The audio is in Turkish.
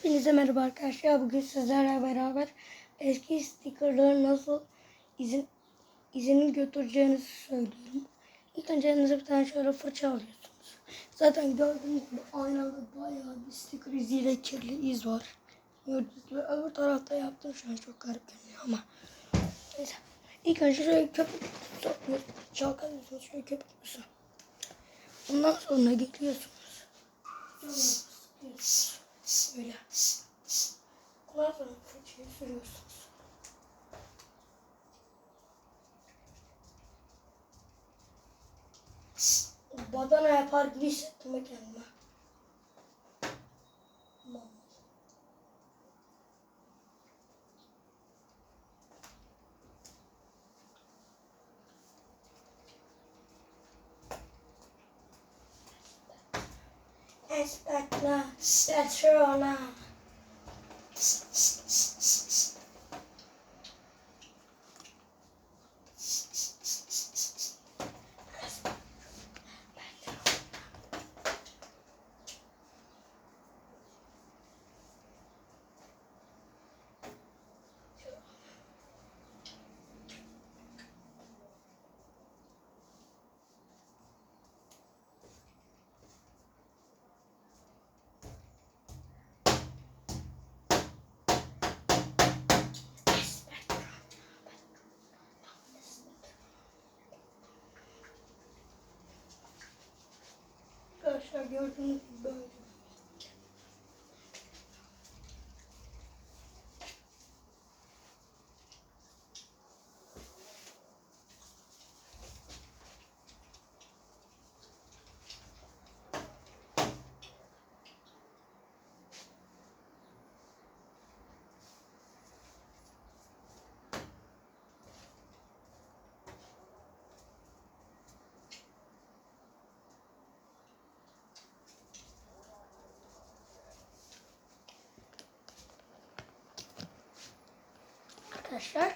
Hepinize merhaba arkadaşlar. Bugün sizlerle beraber eski stickerları nasıl izin izini götüreceğinizi söylüyorum. İlk önce elinize bir tane şöyle fırça alıyorsunuz. Zaten gördüğünüz gibi aynada bayağı bir sticker iziyle kirli iz var. Gördüğünüz gibi öbür tarafta yaptım şu an çok garip görünüyor ama. Neyse. İlk önce şöyle köpük. Çalkalıyorsunuz şöyle köpüklüsü. Ondan sonra geliyorsunuz. Böyle. Sonra fırçayı sürüyorsunuz. Badana yapar gibi hissettim kendime. Espetla, Petrona. Arkadaşlar gördüğünüz gibi böyle. Arkadaşlar